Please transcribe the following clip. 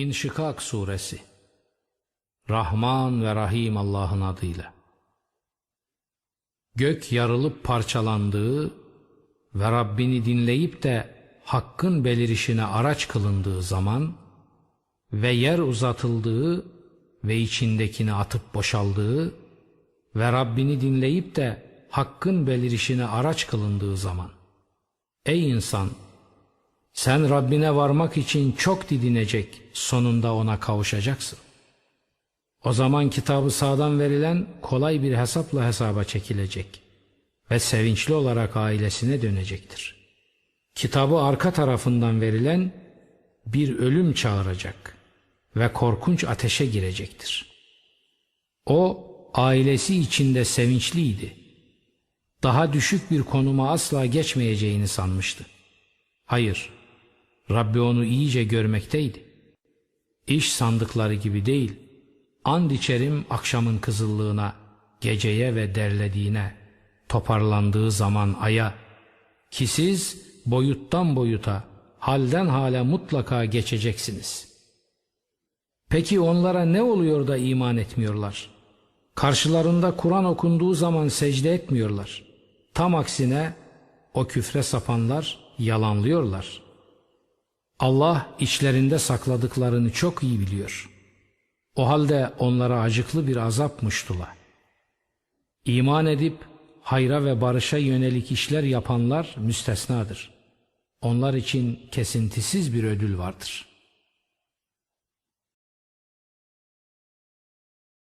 İnşikak Suresi Rahman ve Rahim Allah'ın adıyla Gök yarılıp parçalandığı ve Rabbini dinleyip de hakkın belirişine araç kılındığı zaman ve yer uzatıldığı ve içindekini atıp boşaldığı ve Rabbini dinleyip de hakkın belirişine araç kılındığı zaman Ey insan! Sen Rabbine varmak için çok didinecek, sonunda ona kavuşacaksın. O zaman kitabı sağdan verilen kolay bir hesapla hesaba çekilecek ve sevinçli olarak ailesine dönecektir. Kitabı arka tarafından verilen bir ölüm çağıracak ve korkunç ateşe girecektir. O ailesi içinde sevinçliydi. Daha düşük bir konuma asla geçmeyeceğini sanmıştı. Hayır, Rabbi onu iyice görmekteydi. İş sandıkları gibi değil, and içerim akşamın kızıllığına, geceye ve derlediğine, toparlandığı zaman aya, ki siz boyuttan boyuta, halden hale mutlaka geçeceksiniz. Peki onlara ne oluyor da iman etmiyorlar? Karşılarında Kur'an okunduğu zaman secde etmiyorlar. Tam aksine o küfre sapanlar yalanlıyorlar. Allah içlerinde sakladıklarını çok iyi biliyor. O halde onlara acıklı bir azap muştula. İman edip hayra ve barışa yönelik işler yapanlar müstesnadır. Onlar için kesintisiz bir ödül vardır.''